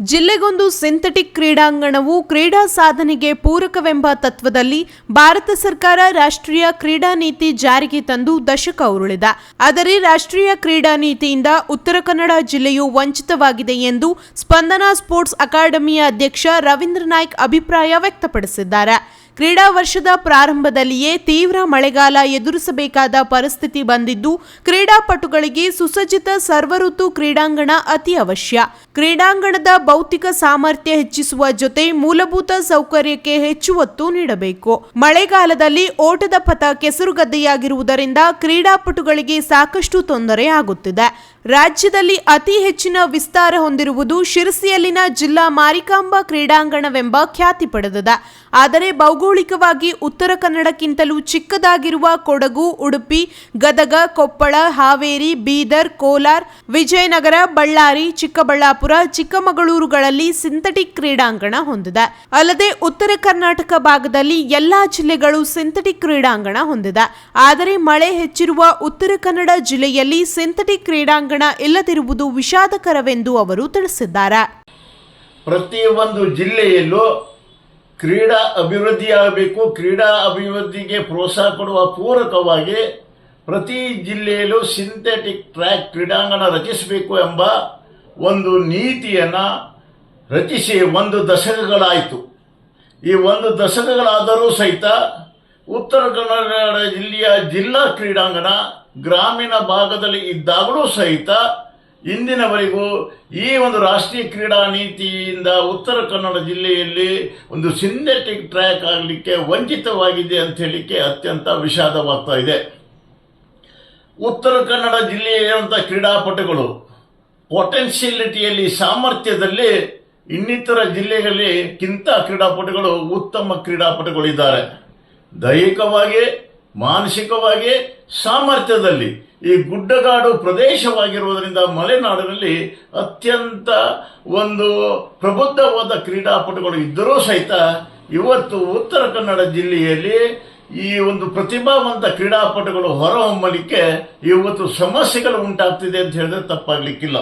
ಜಿಲ್ಲೆಗೊಂದು synthetic ಕ್ರೀಡಾಂಗಣವು ಕ್ರೀಡಾ ಸಾಧನೆಗೆ ಪೂರಕವೆಂಬ ತತ್ವದಲ್ಲಿ ಭಾರತ ಸರ್ಕಾರ ರಾಷ್ಟ್ರೀಯ ಕ್ರೀಡಾ ನೀತಿ ಜಾರಿಗೆ ತಂದು ದಶಕ ಉರುಳಿದ. ಆದರೆ ರಾಷ್ಟ್ರೀಯ ಕ್ರೀಡಾ ನೀತಿಯಿಂದ ಉತ್ತರ ಕನ್ನಡ ಜಿಲ್ಲೆಯು ವಂಚಿತವಾಗಿದೆ ಎಂದು ಸ್ಪಂದನಾ ಸ್ಪೋರ್ಟ್ಸ್ ಅಕಾಡೆಮಿಯ ಅಧ್ಯಕ್ಷ ರವೀಂದ್ರ ನಾಯ್ಕ್ ಅಭಿಪ್ರಾಯ ವ್ಯಕ್ತಪಡಿಸಿದ್ದಾರೆ. ಕ್ರೀಡಾ ವರ್ಷದ ಪ್ರಾರಂಭದಲ್ಲಿಯೇ ತೀವ್ರ ಮಳೆಗಾಲ ಎದುರಿಸಬೇಕಾದ ಪರಿಸ್ಥಿತಿ ಬಂದಿದ್ದು, ಕ್ರೀಡಾಪಟುಗಳಿಗೆ ಸುಸಜ್ಜಿತ ಸರ್ವಋತು ಕ್ರೀಡಾಂಗಣ ಅತಿ ಅವಶ್ಯ. ಕ್ರೀಡಾಂಗಣದ ಭೌತಿಕ ಸಾಮರ್ಥ್ಯ ಹೆಚ್ಚಿಸುವ ಜೊತೆ ಮೂಲಭೂತ ಸೌಕರ್ಯಕ್ಕೆ ಹೆಚ್ಚು ಒತ್ತು ನೀಡಬೇಕು. ಮಳೆಗಾಲದಲ್ಲಿ ಓಟದ ಪಥ ಕೆಸರುಗದ್ದೆಯಾಗಿರುವುದರಿಂದ ಕ್ರೀಡಾಪಟುಗಳಿಗೆ ಸಾಕಷ್ಟು ತೊಂದರೆ ಆಗುತ್ತಿದೆ. ರಾಜ್ಯದಲ್ಲಿ ಅತಿ ಹೆಚ್ಚಿನ ವಿಸ್ತಾರ ಹೊಂದಿರುವುದು ಶಿರಸಿಯಲ್ಲಿನ ಜಿಲ್ಲಾ ಮಾರಿಕಾಂಬಾ ಕ್ರೀಡಾಂಗಣವೆಂಬ ಖ್ಯಾತಿ ಪಡೆದಿದೆ. ಆದರೆ ಭೌಗೋಳಿಕವಾಗಿ ಉತ್ತರ ಕನ್ನಡಕ್ಕಿಂತಲೂ ಚಿಕ್ಕದಾಗಿರುವ ಕೊಡಗು, ಉಡುಪಿ, ಗದಗ, ಕೊಪ್ಪಳ, ಹಾವೇರಿ, ಬೀದರ್, ಕೋಲಾರ್, ವಿಜಯನಗರ, ಬಳ್ಳಾರಿ, ಚಿಕ್ಕಬಳ್ಳಾಪುರ, ಚಿಕ್ಕಮಗಳೂರುಗಳಲ್ಲಿ ಸಿಂಥೆಟಿಕ್ ಕ್ರೀಡಾಂಗಣ ಹೊಂದಿದೆ. ಅಲ್ಲದೆ ಉತ್ತರ ಕರ್ನಾಟಕ ಭಾಗದಲ್ಲಿ ಎಲ್ಲಾ ಜಿಲ್ಲೆಗಳು ಸಿಂಥೆಟಿಕ್ ಕ್ರೀಡಾಂಗಣ ಹೊಂದಿದೆ. ಆದರೆ ಮಳೆ ಹೆಚ್ಚಿರುವ ಉತ್ತರ ಕನ್ನಡ ಜಿಲ್ಲೆಯಲ್ಲಿ ಸಿಂಥೆಟಿಕ್ ಕ್ರೀಡಾಂಗಣ ಇಲ್ಲದಿರುವುದು ವಿಷಾದಕರವೆಂದು ಅವರು ತಿಳಿಸಿದ್ದಾರೆ. ಪ್ರತಿಯೊಂದು ಜಿಲ್ಲೆಯಲ್ಲೂ ಕ್ರೀಡಾ ಅಭಿವೃದ್ಧಿಯಾಗಬೇಕು, ಕ್ರೀಡಾ ಅಭಿವೃದ್ಧಿಗೆ ಪ್ರೋತ್ಸಾಹ ಕೊಡುವ ಪೂರಕವಾಗಿ ಪ್ರತಿ ಜಿಲ್ಲೆಯಲ್ಲೂ ಸಿಂಥೆಟಿಕ್ ಟ್ರ್ಯಾಕ್ ಕ್ರೀಡಾಂಗಣ ರಚಿಸಬೇಕು ಎಂಬ ಒಂದು ನೀತಿಯನ್ನು ರಚಿಸಿ ಒಂದು ದಶಕಗಳಾಯಿತು. ಈ ಒಂದು ದಶಕಗಳಾದರೂ ಸಹಿತ ಉತ್ತರ ಕನ್ನಡ ಜಿಲ್ಲೆಯ ಜಿಲ್ಲಾ ಕ್ರೀಡಾಂಗಣ ಗ್ರಾಮೀಣ ಭಾಗದಲ್ಲಿ ಇದ್ದಾಗಲೂ ಸಹಿತ ಇಂದಿನವರೆಗೂ ಈ ಒಂದು ರಾಷ್ಟ್ರೀಯ ಕ್ರೀಡಾ ನೀತಿಯಿಂದ ಉತ್ತರ ಕನ್ನಡ ಜಿಲ್ಲೆಯಲ್ಲಿ ಒಂದು ಸಿಂಥೆಟಿಕ್ ಟ್ರ್ಯಾಕ್ ಆಗಲಿಕ್ಕೆ ವಂಚಿತವಾಗಿದೆ ಅಂತ ಹೇಳಲಿಕ್ಕೆ ಅತ್ಯಂತ ವಿಷಾದವಾಗ್ತಾ ಇದೆ. ಉತ್ತರ ಕನ್ನಡ ಜಿಲ್ಲೆಯಲ್ಲಿರುವಂಥ ಕ್ರೀಡಾಪಟುಗಳು ಪೊಟೆನ್ಷಿಯಲಿಟಿಯಲ್ಲಿ ಸಾಮರ್ಥ್ಯದಲ್ಲಿ ಇನ್ನಿತರ ಜಿಲ್ಲೆಗಳಿಗಿಂತ ಕ್ರೀಡಾಪಟುಗಳು ಉತ್ತಮ ಕ್ರೀಡಾಪಟುಗಳಿದ್ದಾರೆ. ದೈಹಿಕವಾಗಿ, ಮಾನಸಿಕವಾಗಿ, ಸಾಮರ್ಥ್ಯದಲ್ಲಿ ಈ ಗುಡ್ಡಗಾಡು ಪ್ರದೇಶವಾಗಿರುವುದರಿಂದ ಮಲೆನಾಡಿನಲ್ಲಿ ಅತ್ಯಂತ ಒಂದು ಪ್ರಬುದ್ಧವಾದ ಕ್ರೀಡಾಪಟುಗಳು ಇದ್ದರೂ ಸಹಿತ ಇವತ್ತು ಉತ್ತರ ಕನ್ನಡ ಜಿಲ್ಲೆಯಲ್ಲಿ ಈ ಒಂದು ಪ್ರತಿಭಾವಂತ ಕ್ರೀಡಾಪಟುಗಳು ಹೊರಹೊಮ್ಮಲಿಕ್ಕೆ ಇವತ್ತು ಸಮಸ್ಯೆಗಳು ಉಂಟಾಗ್ತಿದೆ ಅಂತ ಹೇಳಿದ್ರೆ ತಪ್ಪಾಗ್ಲಿಕ್ಕಿಲ್ಲ.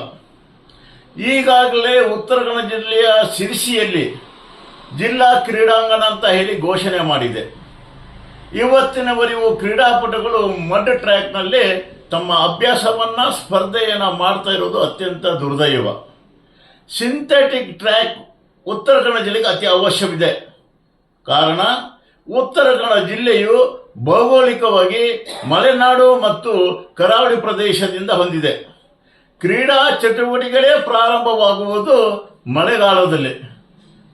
ಈಗಾಗಲೇ ಉತ್ತರ ಕನ್ನಡ ಜಿಲ್ಲೆಯ ಸಿರಿಸಿಯಲ್ಲಿ ಜಿಲ್ಲಾ ಕ್ರೀಡಾಂಗಣ ಅಂತ ಹೇಳಿ ಘೋಷಣೆ ಮಾಡಿದೆ. ಇವತ್ತಿನವರೆಗೂ ಕ್ರೀಡಾಪಟುಗಳು ಮಡ್ ಟ್ರ್ಯಾಕ್ನಲ್ಲಿ ತಮ್ಮ ಅಭ್ಯಾಸವನ್ನ ಸ್ಪರ್ಧೆಯನ್ನ ಮಾಡ್ತಾ ಇರೋದು ಅತ್ಯಂತ ದುರ್ದೈವ. ಸಿಂಥೆಟಿಕ್ ಟ್ರ್ಯಾಕ್ ಉತ್ತರ ಕನ್ನಡ ಜಿಲ್ಲೆಗೆ ಅತಿ ಅವಶ್ಯವಿದೆ. ಕಾರಣ, ಉತ್ತರ ಕನ್ನಡ ಜಿಲ್ಲೆಯು ಭೌಗೋಳಿಕವಾಗಿ ಮಲೆನಾಡು ಮತ್ತು ಕರಾವಳಿ ಪ್ರದೇಶದಿಂದ ಹೊಂದಿದೆ. ಕ್ರೀಡಾ ಚಟುವಟಿಕೆಗಳೇ ಪ್ರಾರಂಭವಾಗುವುದು ಮಳೆಗಾಲದಲ್ಲಿ.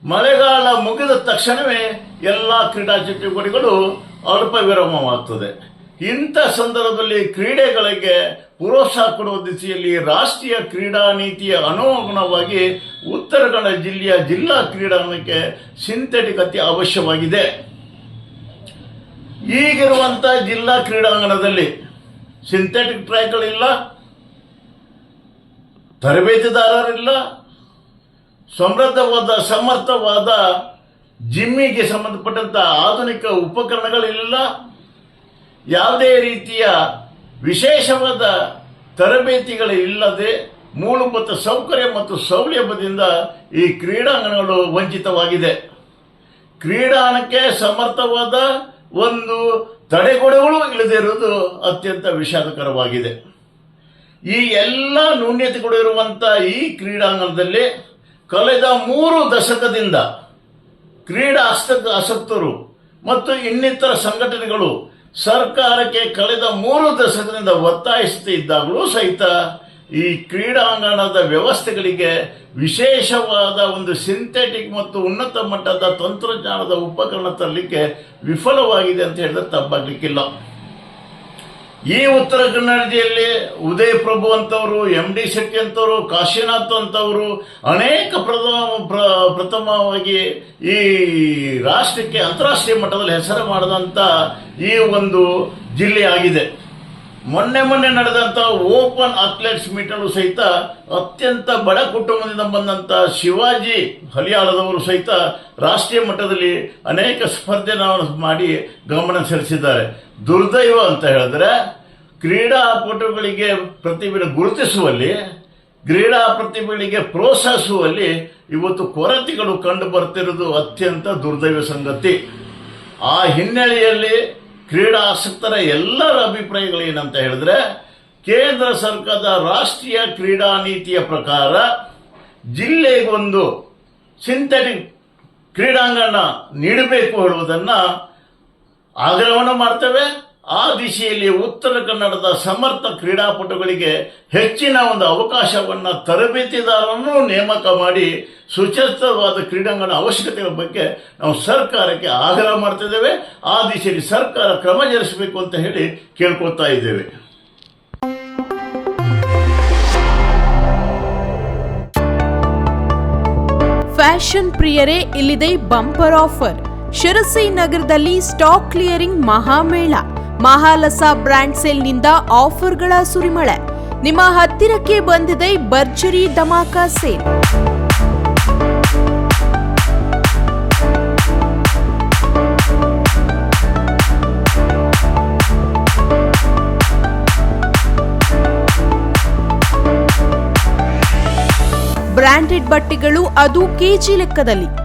ಮಳೆಗಾಲ ಮುಗಿದ ತಕ್ಷಣವೇ ಎಲ್ಲ ಕ್ರೀಡಾ ಚಟುವಟಿಕೆಗಳು ಅಲ್ಪ ವಿರಾಮವಾಗ್ತದೆ ಇಂಥ ಸಂದರ್ಭದಲ್ಲಿ ಕ್ರೀಡೆಗಳಿಗೆ ಪ್ರೋತ್ಸಾಹ ಕೊಡುವ ದಿಸೆಯಲ್ಲಿ ರಾಷ್ಟ್ರೀಯ ಕ್ರೀಡಾ ನೀತಿಯ ಅನುಗುಣವಾಗಿ ಉತ್ತರ ಕನ್ನಡ ಜಿಲ್ಲೆಯ ಜಿಲ್ಲಾ ಕ್ರೀಡಾಂಗಣಕ್ಕೆ ಸಿಂಥೆಟಿಕ್ ಅತಿ ಅವಶ್ಯವಾಗಿದೆ. ಈಗಿರುವಂಥ ಜಿಲ್ಲಾ ಕ್ರೀಡಾಂಗಣದಲ್ಲಿ ಸಿಂಥೆಟಿಕ್ ಟ್ರ್ಯಾಕ್ಗಳಿಲ್ಲ ತರಬೇತಿದಾರರಿಲ್ಲ, ಸಮೃದ್ಧವಾದ, ಸಮರ್ಥವಾದ ಜಿಮ್ಮಿಗೆ ಸಂಬಂಧಪಟ್ಟಂಥ ಆಧುನಿಕ ಉಪಕರಣಗಳಿಲ್ಲ. ಯಾವುದೇ ರೀತಿಯ ವಿಶೇಷವಾದ ತರಬೇತಿಗಳು ಇಲ್ಲದೆ ಮೂಲಭೂತ ಸೌಕರ್ಯ ಮತ್ತು ಸೌಲಭ್ಯದಿಂದ ಈ ಕ್ರೀಡಾಂಗಣಗಳು ವಂಚಿತವಾಗಿದೆ. ಕ್ರೀಡಾಂಗಣಕ್ಕೆ ಸಮರ್ಥವಾದ ಒಂದು ತಡೆಗೋಡೆಗಳು ಇಲ್ಲದಿರುವುದು ಅತ್ಯಂತ ವಿಷಾದಕರವಾಗಿದೆ. ಈ ಎಲ್ಲ ನ್ಯೂನ್ಯತೆಗಳು ಇರುವಂಥ ಈ ಕ್ರೀಡಾಂಗಣದಲ್ಲಿ ಕಳೆದ ಮೂರು ದಶಕದಿಂದ ಕ್ರೀಡಾ ಆಸಕ್ತರು ಮತ್ತು ಇನ್ನಿತರ ಸಂಘಟನೆಗಳು ಸರ್ಕಾರಕ್ಕೆ ಕಳೆದ ಮೂರು ದಶಕದಿಂದ ಒತ್ತಾಯಿಸುತ್ತಿದ್ದಾಗಲೂ ಸಹಿತ ಈ ಕ್ರೀಡಾಂಗಣದ ವ್ಯವಸ್ಥೆಗಳಿಗೆ ವಿಶೇಷವಾದ ಒಂದು ಸಿಂಥೆಟಿಕ್ ಮತ್ತು ಉನ್ನತ ಮಟ್ಟದ ತಂತ್ರಜ್ಞಾನದ ಉಪಕರಣ ತರಲಿಕ್ಕೆ ವಿಫಲವಾಗಿದೆ ಅಂತ ಹೇಳಿದ್ರೆ ತಪ್ಪಾಗಲಿಕ್ಕಿಲ್ಲ. ಈ ಉತ್ತರ ಕನ್ನಡ ಜಿಲ್ಲೆಯಲ್ಲಿ ಉದಯ್ ಪ್ರಭು ಅಂತವರು ಎಂ ಡಿ ಶೆಟ್ಟಿ ಅಂತವರು, ಕಾಶಿನಾಥ್ ಅಂತವರು ಅನೇಕ ಪ್ರಥಮ, ಪ್ರ- ಪ್ರಥಮವಾಗಿ ಈ ರಾಷ್ಟ್ರಕ್ಕೆ ಅಂತಾರಾಷ್ಟ್ರೀಯ ಮಟ್ಟದಲ್ಲಿ ಹೆಸರು ಮಾಡಿದಂಥ ಈ ಒಂದು ಜಿಲ್ಲೆಯಾಗಿದೆ ಮೊನ್ನೆ ಮೊನ್ನೆ ನಡೆದಂಥ ಓಪನ್ ಅಥ್ಲೆಟ್ಸ್ ಮೀಟಲ್ಲೂ ಸಹಿತ ಅತ್ಯಂತ ಬಡ ಕುಟುಂಬದಿಂದ ಬಂದಂಥ ಶಿವಾಜಿ ಹಲಿಯಾಳದವರು ಸಹಿತ ರಾಷ್ಟ್ರೀಯ ಮಟ್ಟದಲ್ಲಿ ಅನೇಕ ಸ್ಪರ್ಧೆಗಳನ್ನು ಮಾಡಿ ಗಮನ ಸೆಳೆಸಿದ್ದಾರೆ. ದುರ್ದೈವ ಅಂತ ಹೇಳಿದ್ರೆ ಕ್ರೀಡಾಪಟುಗಳಿಗೆ ಪ್ರತಿಭೆ ಗುರುತಿಸುವಲ್ಲಿ, ಕ್ರೀಡಾ ಪ್ರತಿಭೆಗಳಿಗೆ ಪ್ರೋತ್ಸಾಹಿಸುವಲ್ಲಿ ಇವತ್ತು ಕೊರತೆಗಳು ಕಂಡು ಬರ್ತಿರೋದು ಅತ್ಯಂತ ದುರ್ದೈವ ಸಂಗತಿ. ಆ ಹಿನ್ನೆಲೆಯಲ್ಲಿ ಕ್ರೀಡಾಸಕ್ತರ ಎಲ್ಲರ ಅಭಿಪ್ರಾಯಗಳು ಏನಂತ ಹೇಳಿದ್ರೆ, ಕೇಂದ್ರ ಸರ್ಕಾರದ ರಾಷ್ಟ್ರೀಯ ಕ್ರೀಡಾ ನೀತಿಯ ಪ್ರಕಾರ ಜಿಲ್ಲೆಗೊಂದು ಸಿಂಥೆಟಿಕ್ ಕ್ರೀಡಾಂಗಣ ನೀಡಬೇಕು ಹೇಳುವುದನ್ನು ಆಗ್ರಹವನ್ನು ಮಾಡ್ತೇವೆ. ಆ ದಿಶೆಯಲ್ಲಿ ಉತ್ತರ ಕನ್ನಡದ ಸಮರ್ಥ ಕ್ರೀಡಾಪಟುಗಳಿಗೆ ಹೆಚ್ಚಿನ ಒಂದು ಅವಕಾಶವನ್ನು ತರಬೇತಿದಾರರನ್ನು ನೇಮಕ ಮಾಡಿ ಸುಚೇತವಾದ ಕ್ರೀಡಾಂಗಣ ಅವಶ್ಯಕತೆಗಳ ಬಗ್ಗೆ ನಾವು ಸರ್ಕಾರಕ್ಕೆ ಆಗ್ರಹ ಮಾಡ್ತಿದ್ದೇವೆ. ಆ ದಿಶೆಯಲ್ಲಿ ಸರ್ಕಾರ ಕ್ರಮ ಜರುಗಿಸಬೇಕು ಅಂತ ಹೇಳಿ ಕೇಳ್ಕೊಳ್ತಾ ಇದ್ದೇವೆ. ಫ್ಯಾಷನ್ ಪ್ರಿಯರೇ, ಇಲ್ಲಿದೆ ಬಂಪರ್ ಆಫರ್. ಶಿರಸಿ ನಗರದಲ್ಲಿ ಸ್ಟಾಕ್ ಕ್ಲಿಯರಿಂಗ್ ಮಹಾಮೇಳ. ಮಹಾಲಸ ಬ್ರ್ಯಾಂಡ್ ಸೇಲ್ನಿಂದ ಆಫರ್ಗಳ ಸುರಿಮಳೆ. ನಿಮ್ಮ ಹತ್ತಿರಕ್ಕೆ ಬಂದಿದೆ ಭರ್ಜರಿ ಧಮಾಕ ಸೇಲ್. ಬ್ರಾಂಡೆಡ್ ಬಟ್ಟೆಗಳು ಅದು ಕೆಜಿ ಲೆಕ್ಕದಲ್ಲಿ.